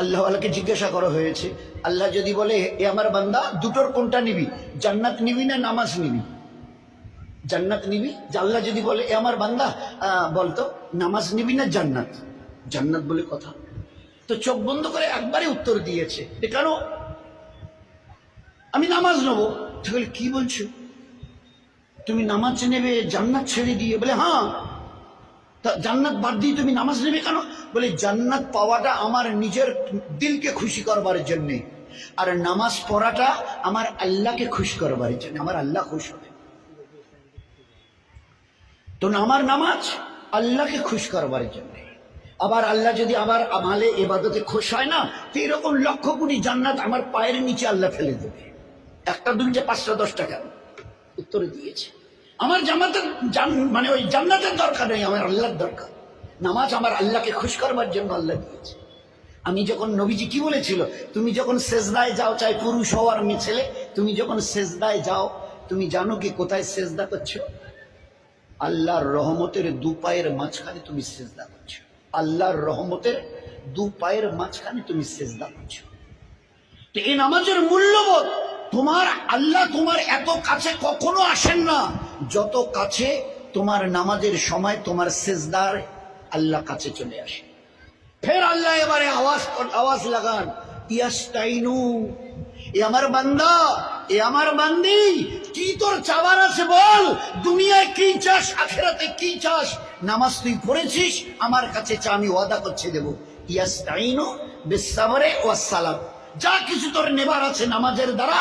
আল্লাহ আল্লাহকে জিজ্ঞাসা করা হয়েছে। আল্লাহ যদি বলে, এ আমার বান্দা, দুটোর কোনটা নিবি? জান্নাত নিবি না নামাজ নিবি? জান্নাত নিবি? আল্লাহ যদি বলে, এ আমার বান্দা বলতো, নামাজ নিবি না জান্নাত? জান্নাত বলে কথা। তো চোখ বন্ধ করে একবারে উত্তর দিয়েছে এ কেন? আমি নামাজ নেব। তাহলে কি বলছো? তুমি নামাজ নেবে, জান্নাত ছেড়ে দিয়ে? বলে হ্যাঁ। জান্নাত বাদ দিয়ে তুমি নামাজ নেবে কেন? বলে, জান্নাত পাওয়াটা আমার নিজের দিলকে খুশি করবার জন্যে, আর নামাজ পড়াটা আমার আল্লাহকে খুশি করবার জন্য, আমার আল্লাহ খুশ হবে। তো আমার নামাজ আল্লাহকে খুশ করবার জন্য। আবার আল্লাহ যদি আবার আমালে এবাদতে খুশ হয় না, তো এরকম লক্ষ কোটি জান্নাত আমার পায়ের নিচে আল্লাহ ফেলে দেবে। একটা দুলছে পাঁচটা দশ টাকা উত্তরে দিয়েছে। আমার জামাতের মানে ওই জান্নাতের দরকার নেই, আমার আল্লাহর দরকার। নামাজ আমার আল্লাহকে খুশ করবার জন্য আল্লাহ দিয়েছে। আমি যখন নবীজি কি বলেছিল? তুমি যখন সেজদায় যাও, চাই পুরুষ হওয়ার মেয়ে ছেলে, তুমি যখন সেজদায় যাও, তুমি জানো কি কোথায় সেজদা করছ? আল্লাহর রহমতের দু পায়ের মাঝখানে তুমি সেজদা করছ। আল্লাহর রহমতের দু পায়ের মাঝখানে তুমি সেজদা করছ। তো এই নামাজের মূল্যবোধ তোমার আল্লাহ তোমার এত কাছে কখনো আসেন না। যত কাছে তোমার নামাজের সময় তোমার সেজদার আল্লাহ কাছে চলে আসে। ফের আল্লাহ এবারে আওয়াজ আওয়াজ লাগান, ইয়াস্তাইনু, এ আমার বান্দা, এ আমার বান্দি, কি তোর চাবার আছে বল? দুনিয়ায় কি চাস, আখেরাতে কি চাস? নামাজ তুই পড়েছিস, আমার কাছে চা, আমি ওয়াদা করছে, দেব। ইয়াস্তাইনু বিসাবরে ওয়াসসালাম। যা কিছু তোর নেবার আছে নামাজের দ্বারা,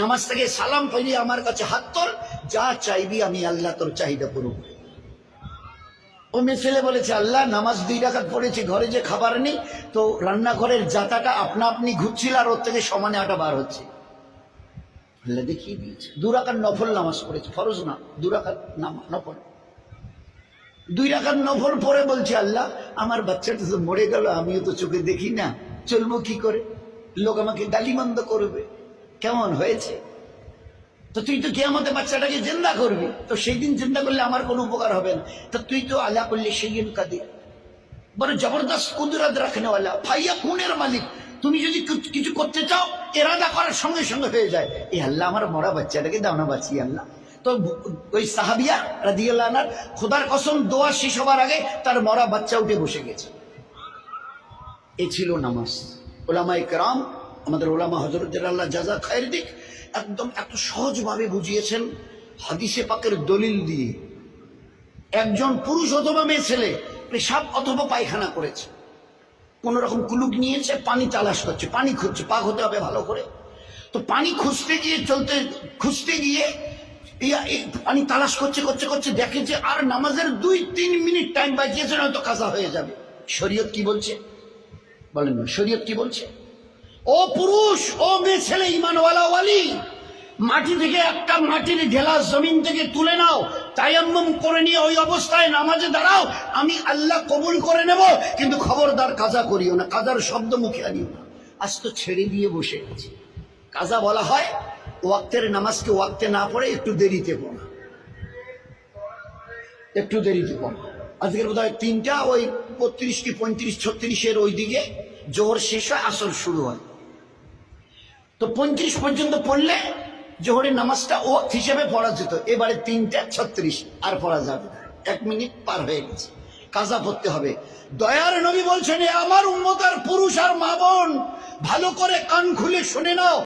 নামাজ থেকে সালাম পাইয়ে আমার কাছে হাত তোর যা চাইবি আমি আল্লাহ তোর চাহিদা পূরণ। ও মেয়ে বলেছে, আল্লাহ, নামাজ দুই রাখাত পড়েছি, ঘরে যে খাবার নেই, তো রান্নাঘরের জাতাটা আপনা আপনি ঘুরছিল আর ওর থেকে সমানে আটা বার হচ্ছে। আল্লাহ দেখিয়ে দিয়েছে, দু রাখার নফল নামাজ পড়েছে, ফরজ না, দু রাখার নাম- নফল। দুই রাখার নফল পরে বলছে, আল্লাহ, আমার বাচ্চাটা তো মরে গেল, আমিও তো চোখে দেখি না, চলবো কি করে? লোক আমাকে গালিমন্দ করবে, কেমন হয়েছে? তো তুই তো কে আমাদের বাচ্চাটাকে জিন্দা করবি। তো সেই দিন জিন্দা করলে আমার কোনো উপকার হবে না। তো তুই তো আল্লাহ করলে সেই দিন কাদির। বড় জবরদস্ত কুদরত রাখনেওয়ালা ফাইয়া খুনের মালিক। তুমি যদি কিছু- করতে চাও, এরাদা করার সঙ্গে সঙ্গে হয়ে যায়। এই আল্লাহ, আমার মরা বাচ্চাটাকে দাও না, বাঁচিয়ে আল্লাহ। তো ওই সাহাবিয়া রাদিয়াল্লাহ আনহার খোদার কসম, দোয়া শেষ হবার আগে তার মরা বাচ্চা উঠে বসে গেছে। এ ছিল নামাজ। ওলামা ইকরাম আমাদের ওলামা হজরতের আল্লাহ জাজা খায়ের দিক একদম এত সহজভাবে বুঝিয়েছেন হাদিসে পাকের দলিল দিয়ে। একজন পুরুষ অথবা মেয়ে ছেলে পেশাব অথবা পায়খানা করেছে। কোন রকম কুলুক নিয়েছে, পানি তালাশ করছে, পানি খুঁজছে পাক হতে হবে ভালো করে। তো পানি খুঁজতে গিয়ে, চলতে, খুঁজতে গিয়ে পানি তালাশ করছে করছে করছে, দেখে যে আর নামাজের দুই, তিন মিনিট টাইম বাজিয়েছে নয়তো কাজা হয়ে যাবে। শরীয়ত কি বলছে? বলেন না, শরীয়ত কি বলছে? ও পুরুষ, ও মেয়ে ছেলে, ইমানওয়ালা ওয়ালি, মাটি থেকে একটা মাটির ঢেলা জমিন থেকে তুলে নাও, তায়াম্মম করে নিয়ে ওই অবস্থায় নামাজে দাঁড়াও, আমি আল্লাহ কবুল করে নেব, কিন্তু খবরদার কাজা করিও না, কাজার শব্দ মুখে আনিও না। আজ তো ছেড়ে দিয়ে বসে গেছে কাজা বলা হয়, ওয়াক্তের নামাজকে ওয়াক্তে না পড়ে একটু দেরিতে পড়া। একটু দেরিতে পড়া। আজকের বোধ হয় তিনটা, ওই বত্রিশ কি পঁয়ত্রিশ, ছত্রিশের ওই দিকে জোহর শেষ হয়, আসর শুরু হয়। তো পঁয়ত্রিশ পর্যন্ত পড়লে জোহরের নামাজটা ও হিসেবে পড়া যেত। এবারে তিনটা, ছত্রিশ, আর পড়া যাবে এক মিনিট পার হয়ে গেছে। কাজা পড়তে হবে। দয়ার নবী বলছেন আমার উন্মতার পুরুষ আর মা বোন, ভালো করে কান খুলে শুনে নাও।